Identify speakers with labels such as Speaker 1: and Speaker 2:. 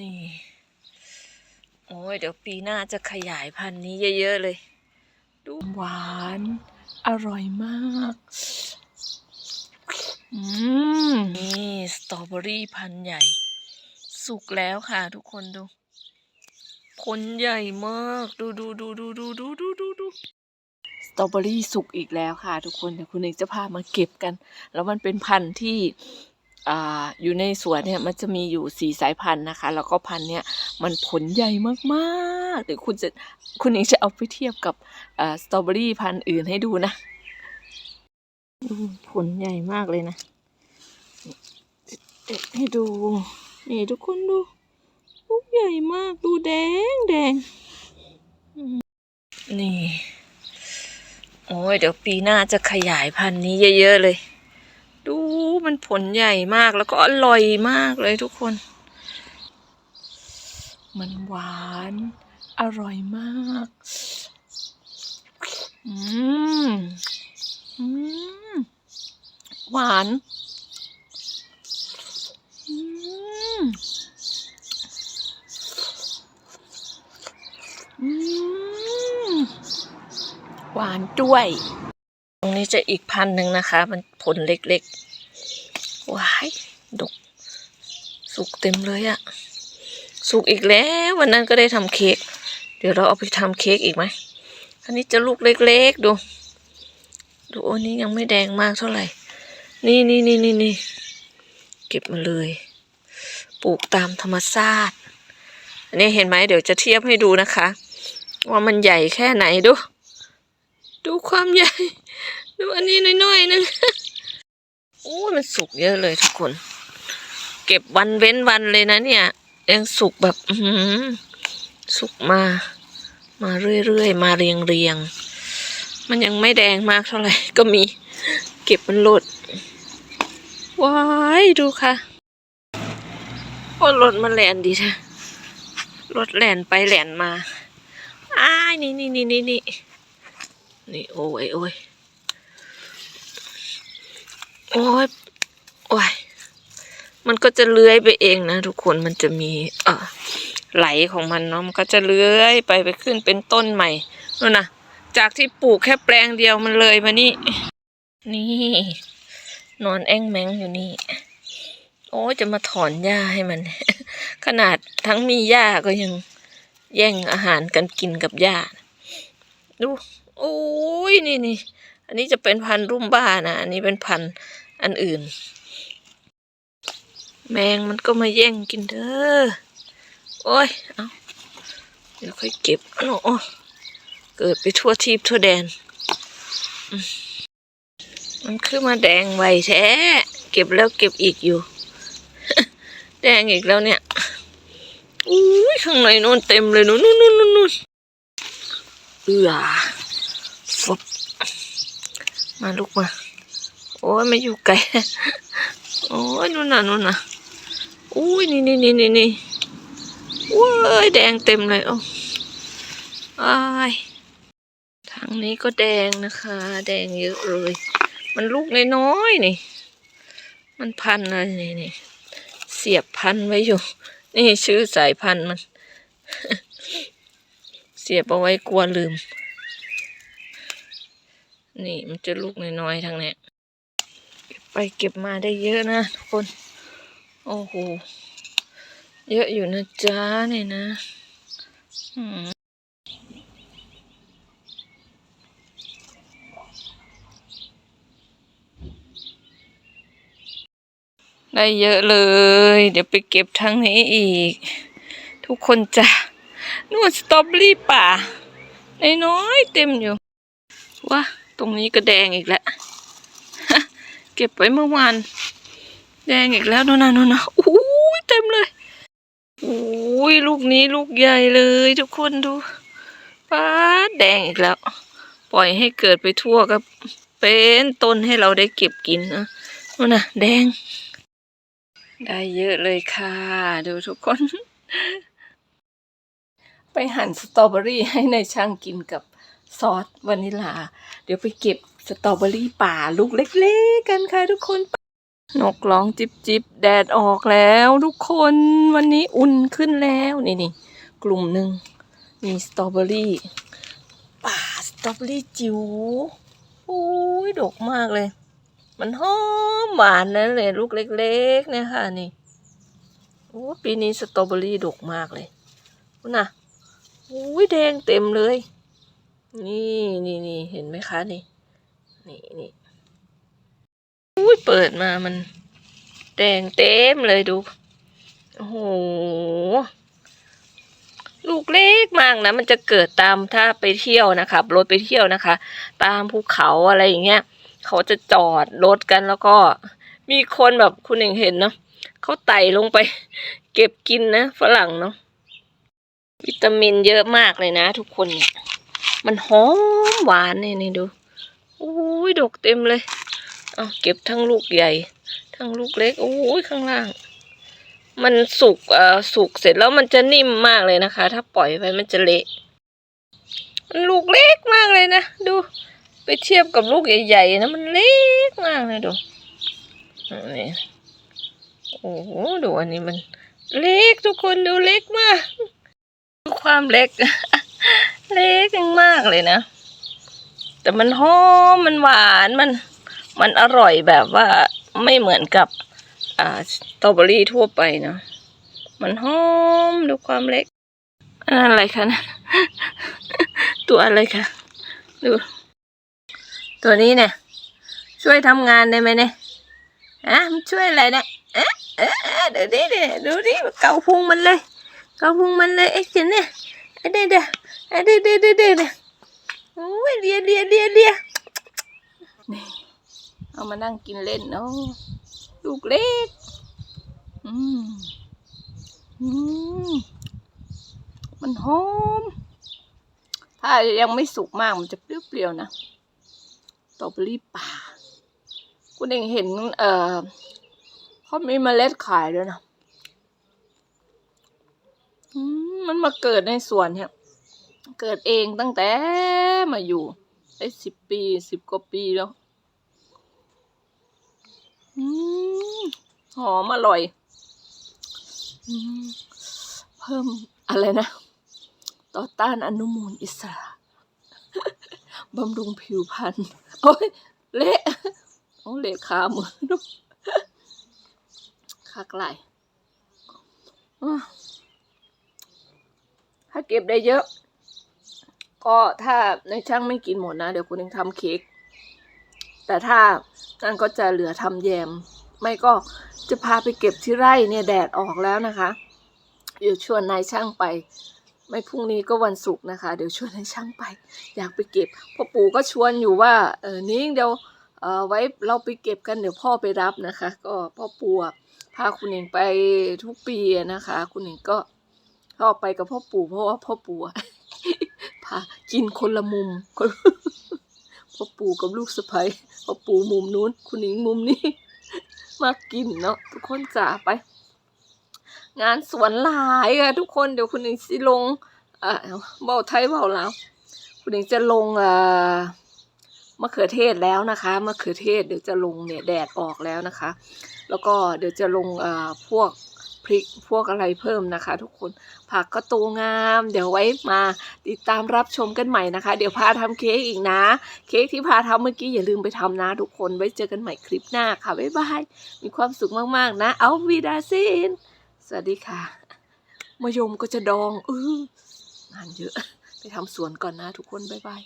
Speaker 1: นี่ โอ้ยเดี๋ยวปีหน้าจะขยายพันธุ์นี้เยอะๆเลย ดูหวาน อร่อยมากอืมนี่สตรอเบอรี่พันธุ์ใหญ่ สุกแล้วค่ะทุกคนดูผลใหญ่มาก ดูดูดูดูดูดูดูดูดูสตรอเบอรี่สุกอีกแล้วค่ะ ทุกคนเดี๋ยวคุณเอกจะพามาเก็บกัน แล้วมันเป็นพันธุ์ที่ อ่าอยู่ในสวนเนี่ยมันจะมีอยู่สี่สายพันธุ์นะคะ แล้วก็พันธุ์เนี่ยมันผลใหญ่มากๆเดี๋ยวคุณจะคุณเอกจะเอาไปเทียบกับอ่าสตรอเบอรี่พันธุ์อื่นให้ดูนะอืมผลใหญ่มากเลยนะเด็ดให้ดู นี่ทุกคนดูลูกใหญ่มากดูแดงแดงอืมนี่ โอ้ยเดี๋ยวปีหน้าจะขยายพันธุ์นี้เยอะ ๆ เลยดู มันผลใหญ่มากแล้วก็อร่อยมากเลยทุกคน มันหวาน อร่อยมาก อืม อืม หวาน อืม อืม หวานด้วยตรงนี้จะอีกพันหนึ่งนะคะ มันผลเล็กๆ ว้ายดก สุกเต็มเลยอะสุกอีกแล้ว วันนั้นก็ได้ทำเค้กเดี๋ยวเราเอาไปทำเค้กอีกไหมอันนี้จะลูกเล็กๆดู ดูโอ้นี้ยังไม่แดงมากเท่าไหร่ นี่นี่นี่นี่นี่เก็บมาเลย ปลูกตามธรรมชาติอันนี้เห็นไหมเดี๋ยวจะเทียบให้ดูนะคะ ว่ามันใหญ่แค่ไหนดู ดูความใหญ่ ดูอันนี้น้อยๆนึง อ้ยมันสุกเยอะเลยทุกคน เก็บวันเว้นวันเลยนะเนี่ยยังสุกแบบอืสุกมา มาเรื่อยๆมาเรียงๆมันยังไม่แดงมากเท่าไหร่ก็มี เก็บมันหลดว้ายดูค่ะโอ้รถมันแลนดีนะรถแลนไปแลนมาอ้ายนี่นี่นี่นี่นี่นี่โอ้ยโอ้ย โอ้ยโอ้ยมันก็จะเลื้อยไปเองนะทุกคนมันจะมี เออไหลของมันเนาะมันก็จะเลื้อยไปไปขึ้นเป็นต้นใหม่นู่นนะจากที่ปลูกแค่แปลงเดียวมันเลยมานี่ นี่ นอนแอ้งแมงอยู่นี่ โอ้ยจะมาถอนหญ้าให้มัน ขนาดทั้งมีหญ้าก็ยังแย่งอาหารกันกินกับหญ้าดูโอ้ยนี่นี่ อันนี้จะเป็นพันธุ์รุ่มบ้านะ อันนี้เป็นพันธุ์อันอื่น แมงมันก็มาแย่งกินเด้อ โอ้ย เอาเดี๋ยวค่อยเก็บโอ้เกิดไปทั่วทีบทั่วแดน มันคือมาแดงไวแท้ เก็บแล้วเก็บอีกอยู่ แดงอีกแล้วเนี่ยอุ้ยข้างในนู่นเต็มเลยนู่นนู่นนู่นนู่นเอือ มาลูกมา โอ้ยไม่อยู่ไกลโอ้ยนู่นน่ะนู่นน่ะอุ้ยนี่นี่นี่นี่นี่ว้ายแดงเต็มเลยโอ้อ้ายทางนี้ก็แดงนะคะ แดงเยอะเลย มันลูกน้อยๆนี่ มันพันอะไรนี่นี่เสียบพันไว้อยู่ นี่ชื่อสายพันธุ์มัน เสียบเอาไว้กลัวลืม นี่มันจะลูกน้อยๆทางเนี้ยไปเก็บมาได้เยอะนะทุกคน โอ้โห เยอะอยู่นะจ๊ะเนี่ยนะอืมได้เยอะเลย เดี๋ยวไปเก็บทางนี้อีก ทุกคนจ้ะนู่นสตรอเบอรี่ป่าน้อยๆเต็มอยู่ว้า ตรงนี้ก็แดงอีกแล้วเก็บไว้เมื่อวาน แดงอีกแล้วนู่นน่ะนู่นน่ะโอ้ยเต็มเลยโอ้ยลูกนี้ลูกใหญ่เลยทุกคนดูป้าแดงอีกแล้ว ปล่อยให้เกิดไปทั่วก็เป็นต้นให้เราได้เก็บกินนะนู่นน่ะแดง ได้เยอะเลยค่ะ ดูทุกคน ไปหั่นสตรอเบอรี่ให้ในายช่างกินกับ ซอสวานิลา เดี๋ยวไปเก็บสตรอเบอรี่ป่าลูกเล็กๆ กันค่ะทุกคน นกร้องจิบจิบแดดออกแล้วทุกคนวันนี้อุ่นขึ้นแล้วนี่นี่กลุ่มหนึ่งมีสตรอเบอรี่ป่าสตรอเบอรี่จิ๋วอุ้ยดกมากเลย มันหอมหวานนั่นเลยลูกเล็ก ๆ เนี่ยค่ะนี่โอ้ปีนี้สตรอเบอรี่ดกมากเลยนะอุ้ยแดงเต็มเลย นี่นี่นี่เห็นไหมคะนี่ นี่นี่อุ้ยเปิดมามัน แดงเต็มเลยดู โอ้โห ลูกเล็กมากนะ มันจะเกิดตามถ้าไปเที่ยวนะคะรถไปเที่ยวนะคะ ตามภูเขาอะไรอย่างเงี้ย เขาจะจอดรถกันแล้วก็มีคนแบบคุณเองเห็นเนาะเขาไต่ลงไป เก็บกินนะฝรั่งเนาะวิตามินเยอะมากเลยนะทุกคนเนี่ย มันหอมหวานเนี่ยนี่ดูอุ้ยดกเต็มเลย เอาเก็บทั้งลูกใหญ่ ทั้งลูกเล็กอุ้ยข้างล่าง มันสุกเอ่อสุกเสร็จแล้วมันจะนิ่มมากเลยนะคะ ถ้าปล่อยไว้มันจะเละมันลูกเล็กมากเลยนะดู ไปเทียบกับลูกใหญ่ๆนะมันเล็กมากเลยดูนี่โอ้โหดูอันนี้มัน เล็กทุกคนดูเล็กมากความเล็ก เล็กมากเลยนะ แต่มันหอมมันหวานมัน มันอร่อยแบบว่าไม่เหมือนกับ อ่าสตรอเบอรี่ทั่วไปเนาะมันหอมดูความเล็กอันอะไรคะนะตัวอะไรคะดู ตัวนี้เนี่ย ช่วยทำงานได้ไหมเนี่ยอะมันช่วยอะไรเนี่ยเอ๊ะเอ๊ะเอ๊ะเดี๋ยวนี้เดี๋ยวดูดิเกาพุงมันเลย เกาพุงมันเลยไอ้เจ้าเนี่ยไอ้เดี๋ยวเดี๋ยวไอ้ เดี๋ยวเดี๋ยวเดี๋ยวเดี๋ยวโอ้ยเลียเลียเลียเลียนี่เอามานั่งกินเล่นเนาะลูกเล็ก อืมอืมมันหอม ถ้ายังไม่สุกมากมันจะเปรี้ยวๆนะตอเบอรี่ป่า คุณเองเห็น เอ่อเขามีเมล็ดขายด้วยนะอืมมันมาเกิดในสวนเนี่ย เกิดเองตั้งแต่มาอยู่ได้สิบปีสิบกว่าปีแล้วหอมอร่อยเพิ่มอะไรนะ ต่อต้านอนุมูลอิสระบำรุงผิวพรรณโอ้ยเละโอ้เละขามือดูคักไหลถ้าเก็บได้เยอะ ก็ถ้าในช่างไม่กินหมดนะ เดี๋ยวคุณยังทำเค้กแต่ถ้านั่นก็จะเหลือทำแยม ไม่ก็จะพาไปเก็บที่ไร่เนี่ยแดดออกแล้วนะคะ เดี๋ยวชวนนายช่างไป ไม่พรุ่งนี้ก็วันศุกร์นะคะ เดี๋ยวชวนนายช่างไป อยากไปเก็บพ่อปู่ก็ชวนอยู่ว่าเออนิ้งเดี๋ยวเออไว้เราไปเก็บกันเดี๋ยวพ่อไปรับนะคะ ก็พ่อปู่พาคุณเองไปทุกปีนะคะ คุณเองก็ชอบไปกับพ่อปู่เพราะว่าพ่อปู่ อะกินคนละมุมพ่อปู่กับลูกสะใภ้พ่อปู่มุมนู้น คุณหญิงมุมนี้มากินเนาะทุกคนจ๋าไป งานสวนหลายอะทุกคนเดี๋ยวคุณหญิงสิลงเอ่อเบาไทยเบาลาวคุณหญิงจะลงอ่อมะเขือเทศแล้วนะคะมะเขือเทศเดี๋ยวจะลงเนี่ยแดดออกแล้วนะคะ แล้วก็เดี๋ยวจะลงอ่อพวก พริกพวกอะไรเพิ่มนะคะ ทุกคนผักก็โตงาม เดี๋ยวไว้มาติดตามรับชมกันใหม่นะคะ เดี๋ยวพาทำเค้กอีกนะ เค้กที่พาทำเมื่อกี้อย่าลืมไปทำนะ ทุกคนไว้เจอกันใหม่คลิปหน้าค่ะบ๊ายบายมีความสุขมากๆนะ เอาวีดาซินสวัสดีค่ะมะยมก็จะดองเอองานเยอะ ไปทำสวนก่อนนะทุกคนบ๊ายบาย